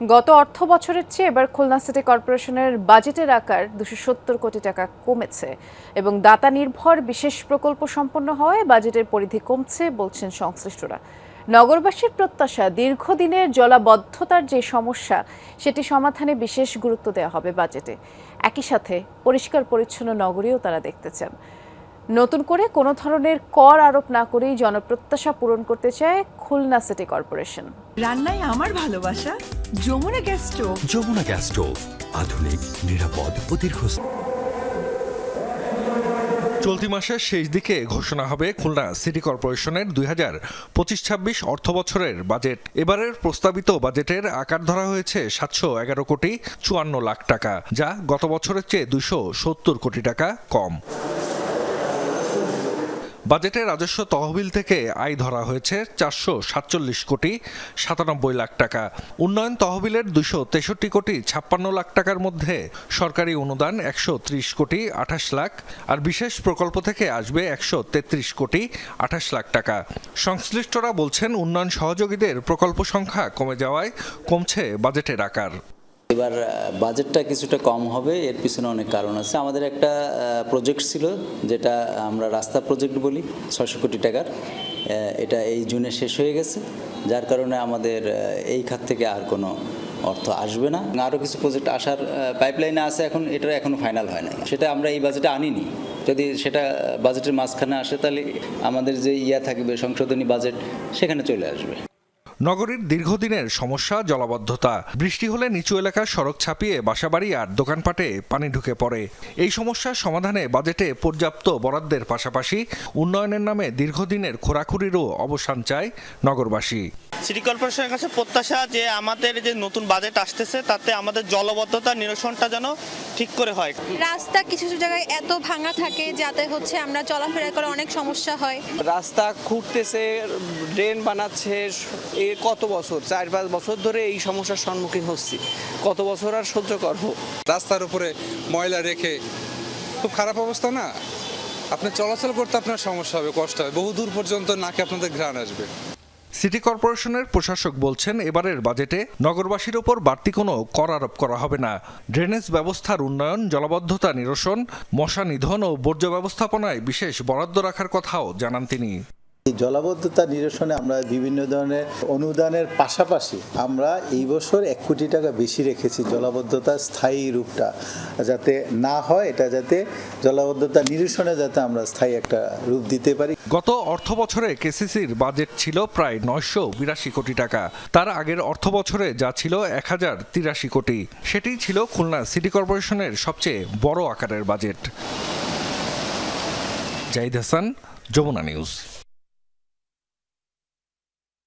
গত অর্থ বছরের চেয়ে এবার খুলনা সিটি কর্পোরেশনের বাজেটের আকার দুশো সত্তর কোটি টাকা কমেছে এবং দাতা নির্ভর বিশেষ প্রকল্প সম্পন্ন হওয়ায় বাজেটের পরিধি কমছে বলছেন সংশ্লিষ্টরা। নগরবাসীর প্রত্যাশা, দীর্ঘদিনের জলাবদ্ধতার যে সমস্যা, সেটি সমাধানে বিশেষ গুরুত্ব দেওয়া হবে বাজেটে। একই সাথে পরিষ্কার পরিচ্ছন্ন নগরীও তারা দেখতে চান। নতুন করে কোনো ধরনের কর আরোপ না করেই জনপ্রত্যাশা পূরণ করতে চায় খুলনা সিটি কর্পোরেশন। রান্নায় আমার ভালোবাসা Jamuna gas stove. Jamuna gas stove আধুনিক নিরাপদ ও দীর্ঘস্থায়ী। চলতি মাসের শেষ দিকে ঘোষণা হবে খুলনা সিটি কর্পোরেশনের দুই হাজার পঁচিশ ছাব্বিশ অর্থ বছরের বাজেট। এবারের প্রস্তাবিত বাজেটের আকার ধরা হয়েছে সাতশো এগারো কোটি চুয়ান্ন লাখ টাকা যা গত বছরের চেয়ে দুশো সত্তর কোটি টাকা কম। বাজেটে রাজস্ব তহবিল থেকে আয় ধরা হয়েছে চারশো সাতচল্লিশ কোটি সাতানব্বই লাখ টাকা। উন্নয়ন তহবিলের দুশো তেষট্টি কোটি ছাপ্পান্ন লাখ টাকার মধ্যে সরকারি অনুদান একশো ত্রিশ কোটি আঠাশ লাখ আর বিশেষ প্রকল্প থেকে আসবে একশো তেত্রিশ কোটি আঠাশ লাখ টাকা। সংশ্লিষ্টরা বলছেন, উন্নয়ন সহযোগীদের প্রকল্প সংখ্যা কমে যাওয়ায় কমছে বাজেটের আকার। এবার বাজেটটা কিছুটা কম হবে, এর পিছনে অনেক কারণ আছে। আমাদের একটা প্রজেক্ট ছিল, যেটা আমরা রাস্তা প্রজেক্ট বলি, ছয়শো কোটি টাকার। এটা এই জুনে শেষ হয়ে গেছে। যার কারণে আমাদের এই খাত থেকে আর কোনো অর্থ আসবে না। আরও কিছু প্রজেক্ট আসার পাইপলাইনে আছে এখন এটা এখনও ফাইনাল হয় না সেটা আমরা এই বাজেটে আনিনি। যদি সেটা বাজেটের মাঝখানে আসে, তাহলে আমাদের যে ইয়া থাকবে, সংশোধনী বাজেট সেখানে চলে আসবে। নগরীর দীর্ঘদিনের সমস্যা জলাবদ্ধতা বৃষ্টি হলে নিচু এলাকার সড়ক ছাপিয়ে বাসাবাড়ি আর দোকানপাটে পানি ঢুকে পড়ে। এই সমস্যার সমাধানে বাজেটে পর্যাপ্ত বরাদ্দের পাশাপাশি উন্নয়নের নামে দীর্ঘদিনের খোরাখুরিরও অবসান চায় নগরবাসী। সিটি কর্পোরেশনের কাছে প্রত্যাশা যে আমাদের যে নতুন বাজেট আসতেছে তাতে আমাদের জলবদ্ধতা নিরসনটা যেন ঠিক করে হয়। রাস্তা কিছু কিছু জায়গায় এত ভাঙা থাকে যাতে হচ্ছে আমরা চলাফেরা করে অনেক সমস্যা হয়। রাস্তা খুঁড়তেছে ড্রেন বানাচ্ছে এ কত বছর? চার পাঁচ বছর ধরে এই সমস্যার সম্মুখীন হচ্ছি। কত বছর আর সহ্য করব রাস্তার উপরে ময়লা রেখে খুব খারাপ অবস্থা না? আপনি চলাচল করতে আপনার সমস্যা হবে কষ্ট হবে। বহু দূর পর্যন্ত নাকে আপনাদের ঘ্রাণ আসবে। সিটি কর্পোরেশনের প্রশাসক বলছেন এবারের বাজেটে নগরবাসীর ওপর বাড়তি কোনো কর আরোপ করা হবে না। ড্রেনেজ ব্যবস্থার উন্নয়ন জলাবদ্ধতা নিরসন মশা নিধন ও বর্জ্য ব্যবস্থাপনায় বিশেষ বরাদ্দ রাখার কথাও জানান তিনি। জলাবদ্ধতা নিরসনে আমরা বিভিন্ন ধরনের অনুদানের পাশাপাশি আমরা এই বছর এক কোটি টাকা বেশি রেখেছি জলাবদ্ধতার স্থায়ী রূপটা, যাতে না হয় এটা যাতে জলাবদ্ধতা নিরসনে যাতে আমরা স্থায়ী একটা রূপ দিতে পারি। গত অর্থ বছরে কেসিসির বাজেট ছিল প্রায় নয়শো বিরাশি কোটি টাকা। তার আগের অর্থ বছরে যা ছিল এক হাজার তিরাশি কোটি সেটি ছিল খুলনা সিটি কর্পোরেশনের সবচেয়ে বড় আকারের বাজেট। জাহিদ হাসান, যমুনা নিউজ।